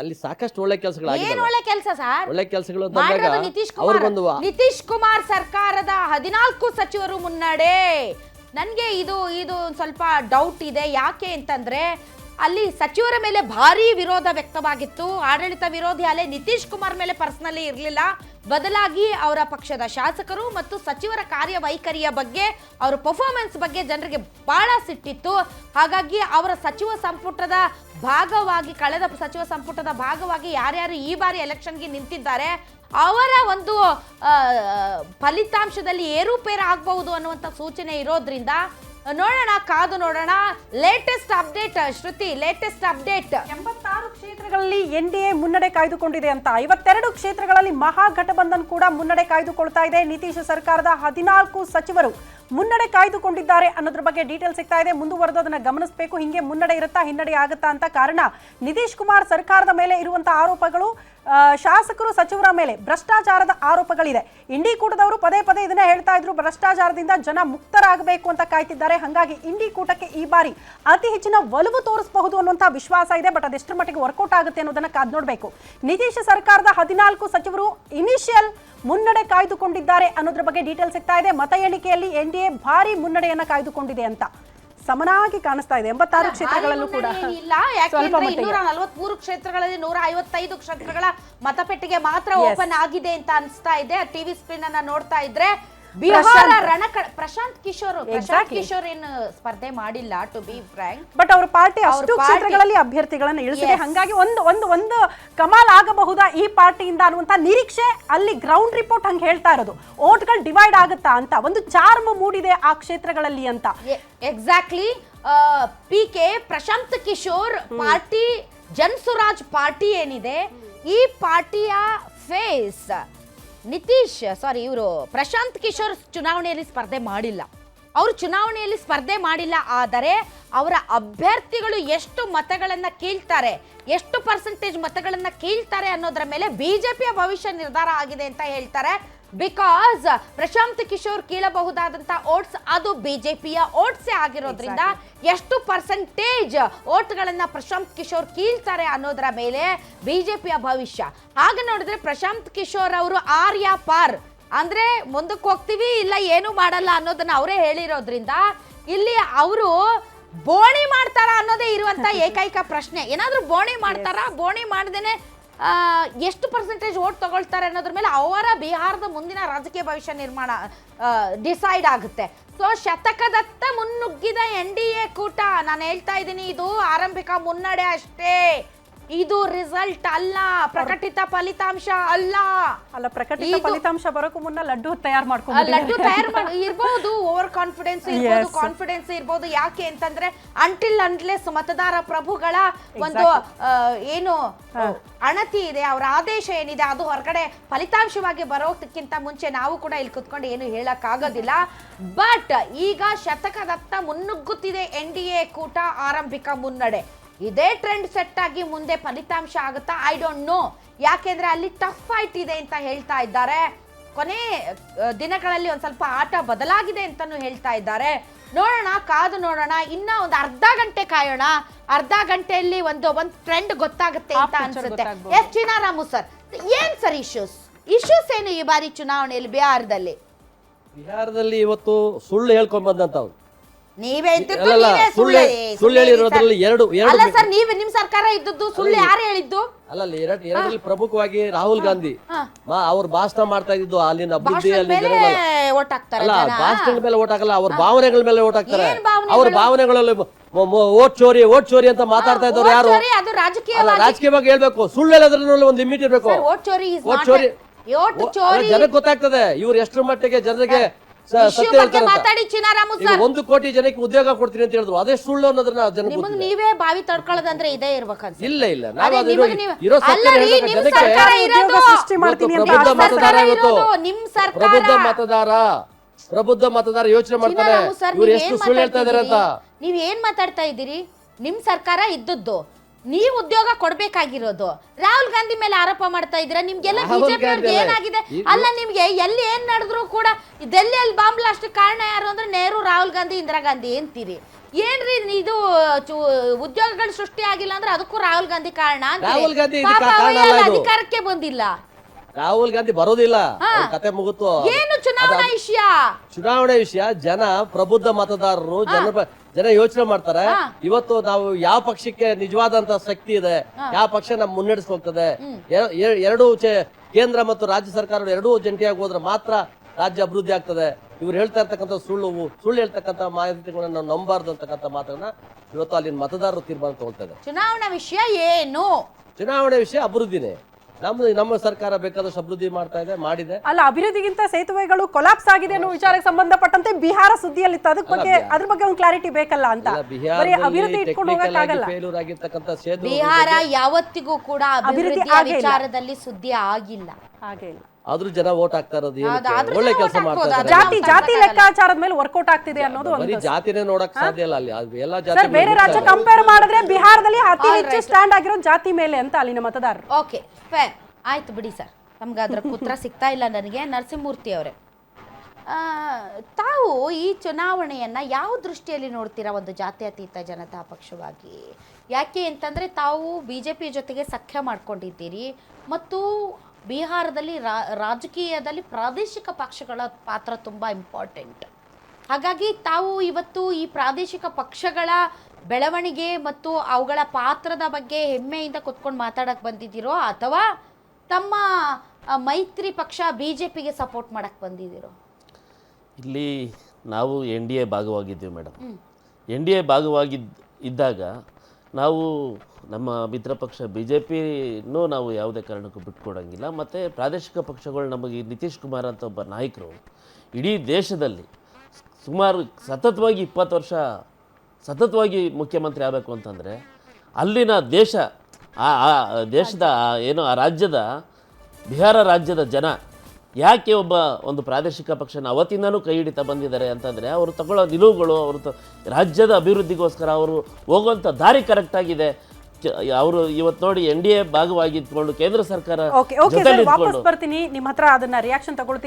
ಅಲ್ಲಿ ಸಾಕಷ್ಟು ಒಳ್ಳೆ ಏನ್ ಕೆಲಸಗಳಾಗಿದ್ದಾವೆ ಒಳ್ಳೆ ಕೆಲಸ ಸರ್? ಒಳ್ಳೆ ಕೆಲಸಗಳು ಅಂತ ಅಂದಾಗ ಮಾಡಿರೋದು ನಿತೀಶ್ ಕುಮಾರ್. ನಿತೀಶ್ ಕುಮಾರ್ ಸರ್ಕಾರದ ಹದಿನಾಲ್ಕು ಸಚಿವರು ಮುನ್ನಡೆ. ನನ್ಗೆ ಇದು ಇದು ಒಂದ್ ಸ್ವಲ್ಪ ಡೌಟ್ ಇದೆ. ಯಾಕೆ ಅಂತಂದ್ರೆ ಅಲ್ಲಿ ಸಚಿವರ ಮೇಲೆ ಭಾರಿ ವಿರೋಧ ವ್ಯಕ್ತವಾಗಿತ್ತು. ಆಡಳಿತ ವಿರೋಧಿ ಅಲೆ ನಿತೀಶ್ ಕುಮಾರ್ ಮೇಲೆ ಪರ್ಸನಲಿ ಇರಲಿಲ್ಲ. ಬದಲಾಗಿ ಅವರ ಪಕ್ಷದ ಶಾಸಕರು ಮತ್ತು ಸಚಿವರ ಕಾರ್ಯವೈಖರಿಯ ಬಗ್ಗೆ, ಅವರ ಪರ್ಫಾರ್ಮೆನ್ಸ್ ಬಗ್ಗೆ ಜನರಿಗೆ ಬಹಳ ಸಿಟ್ಟಿತ್ತು. ಹಾಗಾಗಿ ಅವರ ಸಚಿವ ಸಂಪುಟದ ಭಾಗವಾಗಿ, ಕಳೆದ ಸಚಿವ ಸಂಪುಟದ ಭಾಗವಾಗಿ ಯಾರ್ಯಾರು ಈ ಬಾರಿ ಎಲೆಕ್ಷನ್ಗೆ ನಿಂತಿದ್ದಾರೆ, ಅವರ ಒಂದು ಫಲಿತಾಂಶದಲ್ಲಿ ಏರುಪೇರು ಆಗಬಹುದು ಅನ್ನುವಂಥ ಸೂಚನೆ ಇರೋದ್ರಿಂದ ನೋಡೋಣ, ಕಾದು ನೋಡೋಣ. Latest update Shruti latest update ಎಂಬತ್ತಾರು ಕ್ಷೇತ್ರಗಳಲ್ಲಿ ಎನ್ ಡಿ ಎ ಮುನ್ನಡೆ ಕಾಯ್ದುಕೊಂಡಿದೆ ಅಂತ. ಐವತ್ತೆರಡು ಕ್ಷೇತ್ರಗಳಲ್ಲಿ ಮಹಾಗಠಬಂಧನ್ ಕೂಡ ಮುನ್ನಡೆ ಕಾಯ್ದುಕೊಳ್ತಾ ಇದೆ. ನಿತೀಶ್ ಸರ್ಕಾರದ ಹದಿನಾಲ್ಕು ಸಚಿವರು ಮುನ್ನಡೆ ಕಾಯ್ದುಕೊಂಡಿದ್ದಾರೆ ಅನ್ನೋದ್ರ ಬಗ್ಗೆ ಡೀಟೇಲ್ ಸಿಗ್ತಾ ಇದೆ. ಮುಂದುವರೆದು ಅದನ್ನ ಗಮನಿಸಬೇಕು. ಹಿಂಗೆ ಮುನ್ನಡೆ ಇರುತ್ತಾ, ಹಿನ್ನಡೆ ಆಗುತ್ತಾ ಅಂತ ಕಾರಣ ನಿತೀಶ್ ಕುಮಾರ್ ಸರ್ಕಾರದ ಮೇಲೆ ಇರುವಂತಹ ಆರೋಪಗಳು ಶಾಸಕರು, ಸಚಿವರ ಮೇಲೆ ಭ್ರಷ್ಟಾಚಾರದ ಆರೋಪಗಳಿದೆ. ಇಂಡಿ ಕೂಟದವರು ಪದೇ ಪದೇ ಇದನ್ನ ಹೇಳ್ತಾ ಇದ್ರು. ಭ್ರಷ್ಟಾಚಾರದಿಂದ ಜನ ಮುಕ್ತರಾಗಬೇಕು ಅಂತ ಕಾಯ್ತಿದ್ದಾರೆ. ಹಾಗಾಗಿ ಇಂಡಿ ಕೂಟಕ್ಕೆ ಈ ಬಾರಿ ಅತಿ ಹೆಚ್ಚಿನ ಒಲವು ತೋರಿಸಬಹುದು ಅನ್ನುವಂತಹ ವಿಶ್ವಾಸ ಇದೆ. ಬಟ್ ಅದೆಷ್ಟರ ಮಟ್ಟಿಗೆ ವರ್ಕೌಟ್ ಆಗುತ್ತೆ ಅನ್ನೋದನ್ನ ಕಾದ್ ನೋಡಬೇಕು. ನಿತೀಶ್ ಸರ್ಕಾರದ ಹದಿನಾಲ್ಕು ಸಚಿವರು ಇನಿಷಿಯಲ್ ಮುನ್ನಡೆ ಕಾಯ್ದುಕೊಂಡಿದ್ದಾರೆ ಅನ್ನೋದ್ರ ಬಗ್ಗೆ ಡೀಟೇಲ್ ಸಿಗ್ತಾ ಇದೆ. ಮತ ಎಣಿಕೆಯಲ್ಲಿ ಎನ್ ಎ ಭಾರಿ ಮುನ್ನಡೆಯನ್ನ ಕಾಯ್ದುಕೊಂಡಿದೆ ಅಂತ ಸಮನಾಗಿ ಕಾಣಿಸ್ತಾ ಇದೆ. ಎಂಬತ್ತಾರು ಕ್ಷೇತ್ರಗಳಲ್ಲೂ ಕೂಡ. ಇಲ್ಲ. ಯಾಕೆಂದ್ರೆ. ಇನ್ನೂರ ನಲವತ್ಮೂರು ಕ್ಷೇತ್ರಗಳಲ್ಲಿ ನೂರ ಐವತ್ತೈದು ಕ್ಷೇತ್ರಗಳ ಮತಪೆಟ್ಟಿಗೆ ಮಾತ್ರ ಓಪನ್ ಆಗಿದೆ ಅಂತ ಅನ್ಸ್ತಾ ಇದೆ. ಟಿವಿ ಸ್ಕ್ರೀನ್ ಅನ್ನ ನೋಡ್ತಾ ಇದ್ರೆ ಬಿಹಾರ. ರಣಕ ಪ್ರಶಾಂತ್ ಕಿಶೋರ್ ಪ್ರಶಾಂತ್ ಕಿಶೋರ್ ಏನು ಸ್ಪರ್ಧೆ ಮಾಡಿಲ್ಲ ಟು ಬಿ ಫ್ರಾಂಕ್ ಬಟ್ ಅವ್ರ ಪಾರ್ಟಿ ಅಷ್ಟು ಕ್ಷೇತ್ರಗಳಲ್ಲಿ ಅಭ್ಯರ್ಥಿಗಳನ್ನ ಇಳಿಸಿದೆ. ಹಂಗಾಗಿ ಒಂದು ಒಂದು ಒಂದು ಕಮಾಲ್ ಆಗಬಹುದಾ ಈ ಪಾರ್ಟಿಯಿಂದ ಅನ್ನುವಂತ ನಿರೀಕ್ಷೆ ಅಲ್ಲಿ ಗ್ರೌಂಡ್ ರಿಪೋರ್ಟ್ ಹಂಗೆ ಹೇಳ್ತಾ ಇರೋದು. ಓಟ್ಗಳು ಡಿವೈಡ್ ಆಗುತ್ತಾ ಅಂತ ಒಂದು ಚಾರ್ಮ್ ಮೂಡಿದೆ ಆ ಕ್ಷೇತ್ರಗಳಲ್ಲಿ ಅಂತ. Exactly P K Prashant Kishore party Jan Suraaj party ಏನಿದೆ? ಈ ಪಾರ್ಟಿಯ ಫೇಸ್ ನಿತೀಶ್ ಸಾರಿ ಇವರು ಪ್ರಶಾಂತ್ ಕಿಶೋರ್ ಚುನಾವಣೆಯಲ್ಲಿ ಸ್ಪರ್ಧೆ ಮಾಡಿಲ್ಲ. ಅವರು ಚುನಾವಣೆಯಲ್ಲಿ ಸ್ಪರ್ಧೆ ಮಾಡಿಲ್ಲ, ಆದರೆ ಅವರ ಅಭ್ಯರ್ಥಿಗಳು ಎಷ್ಟು ಮತಗಳನ್ನು ಕೀಳ್ತಾರೆ, ಎಷ್ಟು ಪರ್ಸೆಂಟೇಜ್ ಮತಗಳನ್ನು ಕೀಳ್ತಾರೆ ಅನ್ನೋದರ ಮೇಲೆ ಬಿಜೆಪಿಯ ಭವಿಷ್ಯ ನಿರ್ಧಾರ ಆಗಿದೆ ಅಂತ ಹೇಳ್ತಾರೆ. ಬಿಕಾಸ್ ಪ್ರಶಾಂತ್ ಕಿಶೋರ್ ಕೀಳಬಹುದಾದಂತ ಓಟ್ಸ್ ಅದು ಬಿಜೆಪಿಯ ಓಟ್ಸೇ ಆಗಿರೋದ್ರಿಂದ ಎಷ್ಟು ಪರ್ಸೆಂಟೇಜ್ ಓಟ್ಗಳನ್ನ ಪ್ರಶಾಂತ್ ಕಿಶೋರ್ ಕೀಳ್ತಾರೆ ಅನ್ನೋದರ ಮೇಲೆ ಬಿಜೆಪಿಯ ಭವಿಷ್ಯ. ಹಾಗೆ ನೋಡಿದ್ರೆ ಪ್ರಶಾಂತ್ ಕಿಶೋರ್ ಅವರು ಆರ್ಯ ಪಾರ್. ಅಂದ್ರೆ ಮುಂದಕ್ಕೆ ಹೋಗ್ತೀವಿ ಇಲ್ಲ ಏನು ಮಾಡಲ್ಲ ಅನ್ನೋದನ್ನ ಅವರೇ ಹೇಳಿರೋದ್ರಿಂದ ಇಲ್ಲಿ ಅವರು ಬೋಣಿ ಮಾಡ್ತಾರ ಅನ್ನೋದೇ ಇರುವಂತ ಏಕೈಕ ಪ್ರಶ್ನೆ. ಏನಾದ್ರೂ ಬೋಣಿ ಮಾಡ್ತಾರಾ? ಬೋಣಿ ಮಾಡ್ದೇನೆ ಎಷ್ಟು ಪರ್ಸೆಂಟೇಜ್ ಓಟ್ ತಗೊಳ್ತಾರೆ ಅನ್ನೋದ್ರ ಮೇಲೆ ಅವರ ಬಿಹಾರದ ಮುಂದಿನ ರಾಜಕೀಯ ಭವಿಷ್ಯ ನಿರ್ಮಾಣ ಡಿಸೈಡ್ ಆಗುತ್ತೆ. ಸೊ ಶತಕದತ್ತ ಮುನ್ನುಗ್ಗಿದ ಎನ್ ಡಿ ಎ ಕೂಟ, ನಾನು ಹೇಳ್ತಾ ಇದ್ದೀನಿ, ಇದು ಆರಂಭಿಕ ಮುನ್ನಡೆ ಅಷ್ಟೇ. ಇದು ರಿಸಲ್ಟ್ ಅಲ್ಲ ಪ್ರಕಟಿತ ಫಲಿತಾಂಶ ಅಲ್ಲ. ಅಲ್ಲ ಪ್ರಕಟಿತ ಫಲಿತಾಂಶ ಬರೋಕ್ಕೂ ಮುನ್ನ ಲಡ್ಡು ತಯಾರು ಮಾಡ್ಕೊಂಡು ಲಡ್ಡು ತಯಾರು ಮಾಡಿ ಇರ್ಬೋದು ಓವರ್ ಕಾನ್ಫಿಡೆನ್ಸ್ ಇರ್ಬೋದು ಕಾನ್ಫಿಡೆನ್ಸ್ ಇರ್ಬೋದು ಯಾಕೆ ಅಂತಂದ್ರೆ ಅಂಟಿಲ್ ಅಂಡ್ಲೆಸ್ ಮತದಾರ ಪ್ರಭುಗಳ ಒಂದು ಏನು ಅಣತಿ ಇದೆ ಅವರ ಆದೇಶ ಏನಿದೆ ಅದು ಹೊರಗಡೆ ಫಲಿತಾಂಶವಾಗಿ ಬರೋದಕ್ಕಿಂತ ಮುಂಚೆ ನಾವು ಕೂಡ ಇಲ್ಲಿ ಕುತ್ಕೊಂಡು ಏನು ಹೇಳಕ್ ಆಗೋದಿಲ್ಲ ಬಟ್ ಈಗ ಶತಕದತ್ತ ಮುನ್ನುಗ್ಗುತ್ತಿದೆ ಎನ್ ಡಿ ಎ ಕೂಟ ಆರಂಭಿಕ ಮುನ್ನಡೆ. ಇದೇ ಟ್ರೆಂಡ್ ಸೆಟ್ ಆಗಿ ಮುಂದೆ ಫಲಿತಾಂಶ ಆಗುತ್ತಾ? ಐ ಡೋಂಟ್ ನೋ ಯಾಕೆಂದ್ರೆ ಅಲ್ಲಿ ಟಫ್ ಫೈಟ್ ಇದೆ ಅಂತ ಹೇಳ್ತಾ ಇದ್ದಾರೆ. ಕೊನೆ ದಿನಗಳಲ್ಲಿ ಒಂದು ಸ್ವಲ್ಪ ಆಟ ಬದಲಾಗಿದೆ ಅಂತಾನು ಹೇಳ್ತಾ ಇದ್ದಾರೆ. ನೋಡೋಣ ಕಾದು ನೋಡೋಣ. ಇನ್ನ ಒಂದು ಅರ್ಧ ಗಂಟೆ ಕಾಯೋಣ. ಅರ್ಧ ಗಂಟೆಯಲ್ಲಿ ಒಂದು ಒಂದು ಟ್ರೆಂಡ್ ಗೊತ್ತಾಗುತ್ತೆ ಅಂತ ಅನ್ಸುತ್ತೆ. ಎಸ್ ಚಿನಾರಾಮು ಸರ್ ಏನ್ ಸರ್ ಇಶ್ಯೂಸ್ ಇಶ್ಯೂಸ್ ಏನು ಈ ಬಾರಿ ಚುನಾವಣೆಯಲ್ಲಿ ಬಿಹಾರದಲ್ಲಿ? ಬಿಹಾರದಲ್ಲಿ ಇವತ್ತು ಸುಳ್ಳು ಹೇಳ್ಕೊಂಡ್ ಬಂದಂತವ್ರು. ನೀವೇ ಇದ್ದದ್ದು ಅಲ್ಲಲ್ಲ, ನೀವೇ ಸುಳ್ಳು- ಸುಳ್ಳು ಸುಳ್ಳು ಸುಳ್ಳು ಹೇಳಿರೋದ್ರಲ್ಲಿ ಎರಡು- ಅಲ್ಲ ಸರ್ ನೀವ್ ನಿಮ್ ಸರ್ಕಾರ ಇದ್ದದ್ದು ಸುಳ್ಳು ಯಾರು ಹೇಳಿದ್ದು? ಅಲ್ಲಲ್ಲ ಎರಡ್ ಎರಡರಲ್ಲಿ ಪ್ರಮುಖವಾಗಿ ರಾಹುಲ್ ಗಾಂಧಿ. ಮಾ ಅವ್ರ ಭಾಷಣ ಮಾಡ್ತಾ ಇದ್ದು ಅಲ್ಲಿನ ಅಭಿವೃದ್ಧಿ ಭಾಷಣದ ಅಲ್ಲಿ ಮೇಲೆ ಜನಗಳ- ಓಟ್ ಹಾಕ್ತಾರೆ ಅಲ್ಲ ಜನ. ಭಾಷಣದ ಮೇಲೆ ಓಟ್ ಹಾಕಲ್ಲ ಅವ್ರ ಭಾವನೆಗಳ ಮೇಲೆ ಓಟ್ ಹಾಕ್ತಾರೆ ಏನ್ ಭಾವನೆಗಳು? ಅವ್ರ ಭಾವನೆಗಳಲ್ಲಿ ಓಟ್ ಚೋರಿ ಓಟ್ ಚೋರಿ ಅಂತ ಮಾತಾಡ್ತಾ ಇದ್ದವ್ರು ಯಾರು? ಚೋರಿ ಅದು ಅಲ್ಲ ರಾಜಕೀಯವಾಗಿ ರಾಜಕೀಯವಾಗಿ ಹೇಳ್ಬೇಕು. ಸುಳ್ಳು ಹೇಳೋದ್ರಲ್ಲಿ ಒಂದು ಲಿಮಿಟ್ ಇರಬೇಕು. ಓಟ್ ಚೋರಿ is ಓಟ್ not ಚೋರಿ a- ಓಟ್ ಓ- ಚೋರಿ ಜನಕ್ಕೆ ಗೊತ್ತಾಗ್ತದೆ. ಇವ್ರು ಎಷ್ಟರ ಮಟ್ಟಿಗೆ ಜನರಿಗೆ ಇಶ್ಯೂ ಬಗ್ಗೆ ಮಾತಾಡಿ ಚಿನಾರಾಮು ಸರ್. ಒಂದು ಕೋಟಿ ಜನಕ್ಕೆ ಉದ್ಯೋಗ ಕೊಡ್ತೀನಿ ಅಂತ ಹೇಳಿದ್ರು ಅದೇ ಸುಳ್ಳು ಅನ್ನೋದನ್ನ ಜನ ನಿಮಗೆ ನೀವೇ ಬಾವಿ ತಡ್ಕೊಳ್ಳೋದಂದ್ರೆ ಇದೇ ಇರ್ಬೇಕಂತ ಇಲ್ಲ ಇಲ್ಲ. ನಾವು ಅದು ಇರೋ- ಸರ್ಕಾರ ಇರೋದು. ಉದ್ಯೋಗ ಸೃಷ್ಟಿ ಮಾಡ್ತೀನಿ ಅಂತ ಪ್ರಬುದ್ಧ ಮತದಾರ ಇವತ್ತು. ಇರೋದು, ನಿಮ್ ಸರ್ಕಾರ. ಪ್ರಬುದ್ಧ ಮತದಾರ ಪ್ರಬುದ್ಧ ಮತದಾರ ಯೋಚನೆ ಮಾಡ್ತಾರೆ ಇವ್ರು ಎಷ್ಟು ಏನ್ ಸುಳ್ಳು ಹೇಳ್ತಾ ಇದಾರೆ ಅಂತ. ನೀವ್ ಏನ್ ಮಾತಾಡ್ತಾ ಇದ್ದೀರಿ? ನಿಮ್ ಸರ್ಕಾರ ಇದ್ದದ್ದು. ನೀವು ಉದ್ಯೋಗ ಕೊಡ್ಬೇಕಾಗಿರೋದು ರಾಹುಲ್ ಗಾಂಧಿ ಮೇಲೆ ಆರೋಪ ಮಾಡ್ತಾ ಇದ್ದೀರಾ ನಿಮ್ಗೆಲ್ಲ ರಾಹುಲ್ ಬಿಜೆಪಿ ಗಾಂಧಿ ಅಲ್ಲ. ಏನಾಗಿದೆ ಇದು- ಅಲ್ಲ ನಿಮ್ಗೆ ಎಲ್ಲಿ ಏನ್ ನಡೆದ್ರು ಕೂಡ ಡೆಲ್ಲಿಯಲ್ಲಿ ಬಾಂಬ್ ಬ್ಲಾಸ್ಟ್ ಕಾರಣ ಯಾರು ಅಂದ್ರೆ ನೆಹರು ರಾಹುಲ್ ಗಾಂಧಿ ಇಂದಿರಾ ಗಾಂಧಿ ಅಂತೀರಿ ಏನ್ರಿ ಇದು ಚು- ಉದ್ಯೋಗಗಳು ಸೃಷ್ಟಿ ಆಗಿಲ್ಲ ಅಂದ್ರೆ ಅದಕ್ಕೂ ರಾಹುಲ್ ಗಾಂಧಿ ಕಾರಣ ಅಂತೀರಿ. ರಾಹುಲ್ ಗಾಂಧಿ ಇದಕ್ಕೆ ಪಾಪ ಕಾರಣ ಅವ್ರು ಅಲ್ಲ ಇದು. ಅಧಿಕಾರಕ್ಕೆ ಬಂದಿಲ್ಲ ರಾಹುಲ್ ಗಾಂಧಿ ಬರೋದಿಲ್ಲ. ಅವ್ರ ಕತೆ ಮುಗಿತು. ಏನು ಚುನಾವಣಾ ವಿಷಯ? ಚುನಾವಣೆ ವಿಷಯ ಜನ ಪ್ರಬುದ್ಧ ಮತದಾರರು ಜನ ಜನ ಯೋಚನೆ ಮಾಡ್ತಾರೆ. ಇವತ್ತು ನಾವು ಯಾವ ಪಕ್ಷಕ್ಕೆ ನಿಜವಾದಂತ ಶಕ್ತಿ ಇದೆ ಯಾವ ಪಕ್ಷ ನಮ್ ಮುನ್ನಡೆಸ್ಕೊಳ್ತದೆ ಎರಡು ಕೇಂದ್ರ ಮತ್ತು ರಾಜ್ಯ ಸರ್ಕಾರ ಎರಡೂ ಜಂಟಿಯಾಗಿ ಹೋದ್ರೆ ಮಾತ್ರ ರಾಜ್ಯ ಅಭಿವೃದ್ಧಿ ಆಗ್ತದೆ. ಇವ್ರು ಹೇಳ್ತಾ ಇರ್ತಕ್ಕಂಥ ಸುಳ್ಳು ಸುಳ್ಳು ಹೇಳ್ತಕ್ಕಂಥ ಮಾಹಿತಿಗಳನ್ನ ನಾವು ನಂಬಾರ್ದು ಅಂತಕ್ಕಂಥ ಮಾತನ್ನ ಇವತ್ತು ಅಲ್ಲಿನ ಮತದಾರರು ತೀರ್ಮಾನ ತಗೊಳ್ತಾ ಇದ್ದಾರೆ. ಚುನಾವಣಾ ವಿಷಯ ಏನು? ಚುನಾವಣೆ ವಿಷಯ ಅಭಿವೃದ್ಧಿನೇ. ನಮ್ಮ ನಮ್ಮ ಸರ್ಕಾರ ಬೇಕಾದಷ್ಟು ಅಭಿವೃದ್ಧಿ ಮಾಡ್ತಾ ಇದೆ ಮಾಡಿದೆ. ಅಲ್ಲ ಅಭಿವೃದ್ಧಿಗಿಂತ ಸೇತುವೆಗಳು ಕೊಲಾಪ್ಸ್ ಆಗಿದೆ ಅನ್ನೋ ವಿಚಾರಕ್ಕೆ ಸಂಬಂಧಪಟ್ಟಂತೆ ಬಿಹಾರ ಸುದ್ದಿಯಲ್ಲಿತ್ತು. ಅದಕ್ಕೆ ಬಗ್ಗೆ ಅದ್ರ ಬಗ್ಗೆ ಒಂದು ಕ್ಲಾರಿಟಿ ಬೇಕಲ್ಲ ಅಂತ. ಬರೀ ಅಭಿವೃದ್ಧಿ ಇಟ್ಕೊಂಡು ಟೆಕ್ನಿಕಲ್ ಹೋಗಕ್ಕಾಗಲ್ಲ. ಫೇಲ್ಯೂರ್ ಆಗಿರ್ತಕ್ಕಂಥ ಸೇತು ಬಿಹಾರ ಯಾವತ್ತಿಗೂ ಕೂಡ ಅಭಿವೃದ್ಧಿ ಅಭಿವೃದ್ಧಿಯ ವಿಚಾರದಲ್ಲಿ ಸುದ್ದಿ ಆಗಿಲ್ಲ. ಹಾಗೆ ಇಲ್ಲ. ಆದ್ರೂ ಜನ ವೋಟ್ ಆಗ್ತಾ ಇರೋದು ಏನಕ್ಕೆ? ಒಳ್ಳೆ ಕೆಲಸ vote ಮಾಡ್ತಾ ಇದ್ದಾರೆ. ಜಾತಿ ಜಾತಿ ಲೆಕ್ಕಾಚಾರದ ಮೇಲೆ ವರ್ಕೌಟ್ ಆಗ್ತಿದೆ ಅನ್ನೋದು ಬರೀ ಒಂದು ಜಾತಿನೇ ನೋಡಕ್ ಸಾಧ್ಯ ಇಲ್ಲ ಅಲ್ಲಿ. ಅದು ಎಲ್ಲ ಸರ್ ಜಾತಿ ಬೇರೆ ರಾಜ್ಯ ಕಂಪೇರ್ ಮಾಡಿದ್ರೆ ಬಿಹಾರದಲ್ಲಿ ಅತಿ ಹೆಚ್ಚು ಸ್ಟ್ಯಾಂಡ್ ಆಗಿರೋ ಜಾತಿ ಮೇಲೆ ಅಂತ ಅಲ್ಲಿನ ಮತದಾರರು. ಓಕೆ ಫೇರ್ ಆಯ್ತು ಬಿಡಿ ಸರ್. ನಮ್ಗೆ ಅದ್ರ ಉತ್ತರ ಸಿಗ್ತಾ ಇಲ್ಲ ನನಗೆ. ನರಸಿಂಹಮೂರ್ತಿ ಅವರೇ. ತಾವು ಈ ಚುನಾವಣೆಯನ್ನ ಯಾವ ದೃಷ್ಟಿಯಲ್ಲಿ ನೋಡ್ತೀರಾ ಒಂದು ಜಾತ್ಯತೀತ ಜನತಾ ಪಕ್ಷವಾಗಿ? ಯಾಕೆ ಅಂತಂದ್ರೆ ತಾವು ಬಿ ಜೆ ಪಿ ಜೊತೆಗೆ ಸಖ್ಯ ಮಾಡ್ಕೊಂಡಿದ್ದೀರಿ ಮತ್ತು ಬಿಹಾರದಲ್ಲಿ ರಾ- ರಾಜಕೀಯದಲ್ಲಿ ಪ್ರಾದೇಶಿಕ ಪಕ್ಷಗಳ ಪಾತ್ರ ತುಂಬ ಇಂಪಾರ್ಟೆಂಟ್ ಹಾಗಾಗಿ ತಾವು ಇವತ್ತು ಈ ಪ್ರಾದೇಶಿಕ ಪಕ್ಷಗಳ ಬೆಳವಣಿಗೆ ಮತ್ತು ಅವುಗಳ ಪಾತ್ರದ ಬಗ್ಗೆ ಹೆಮ್ಮೆಯಿಂದ ಕುತ್ಕೊಂಡು ಮಾತಾಡಕ್ಕೆ ಬಂದಿದ್ದೀರೋ ಅಥವಾ ತಮ್ಮ ಮೈತ್ರಿ ಪಕ್ಷ ಬಿ ಜೆ ಪಿಗೆ ಸಪೋರ್ಟ್ ಮಾಡಕ್ಕೆ ಬಂದಿದ್ದೀರೋ? ಇಲ್ಲಿ ನಾವು ಎನ್ ಡಿ ಎ ಭಾಗವಾಗಿದ್ದೀವಿ ಮೇಡಮ್. ಎನ್ ಡಿ ಎ ಭಾಗವಾಗಿದ್ದ ಇದ್ದಾಗ ನಾವು ನಮ್ಮ ಮಿತ್ರ ಪಕ್ಷ ಬಿ ಜೆ ಪಿನೂ ನಾವು ಯಾವುದೇ ಕಾರಣಕ್ಕೂ ಬಿಟ್ಕೊಡೋಂಗಿಲ್ಲ. ಮತ್ತು ಪ್ರಾದೇಶಿಕ ಪಕ್ಷಗಳು ನಮಗೆ ನಿತೀಶ್ ಕುಮಾರ್ ಅಂತ ಒಬ್ಬ ನಾಯಕರು ಇಡೀ ದೇಶದಲ್ಲಿ ಸುಮಾರು ಸತತವಾಗಿ ಇಪ್ಪತ್ತು ವರ್ಷ ಸತತವಾಗಿ ಮುಖ್ಯಮಂತ್ರಿ ಆಗಬೇಕು ಅಂತಂದರೆ ಅಲ್ಲಿನ ದೇಶ, ಆ ದೇಶದ ಏನು, ಆ ರಾಜ್ಯದ, ಬಿಹಾರ ರಾಜ್ಯದ ಜನ ಯಾಕೆ ಒಬ್ಬ ಒಂದು ಪ್ರಾದೇಶಿಕ ಪಕ್ಷನ ಅವತ್ತಿಂದನೂ ಕೈ ಹಿಡಿತಾ ಬಂದಿದ್ದಾರೆ ಅಂತಂದರೆ ಅವರು ತಗೊಳ್ಳೋ ನಿಲುವುಗಳು ಅವರು ತ- ರಾಜ್ಯದ ಅಭಿವೃದ್ಧಿಗೋಸ್ಕರ ಅವರು ಹೋಗುವಂಥ ದಾರಿ ಕರೆಕ್ಟಾಗಿದೆ ಅವರು ಇವತ್ತು ನೋಡಿ ಎನ್ ಡಿ ಎ ಭಾಗವಾಗಿದ್ಕೊಂಡು ಕೇಂದ್ರ ಸರ್ಕಾರ ಬರ್ತೀನಿ. ನಿಮ್ಮ ಹತ್ರ ಅದನ್ನ ರಿಯಾಕ್ಷನ್ ತಗೊಳ್ತೀನಿ.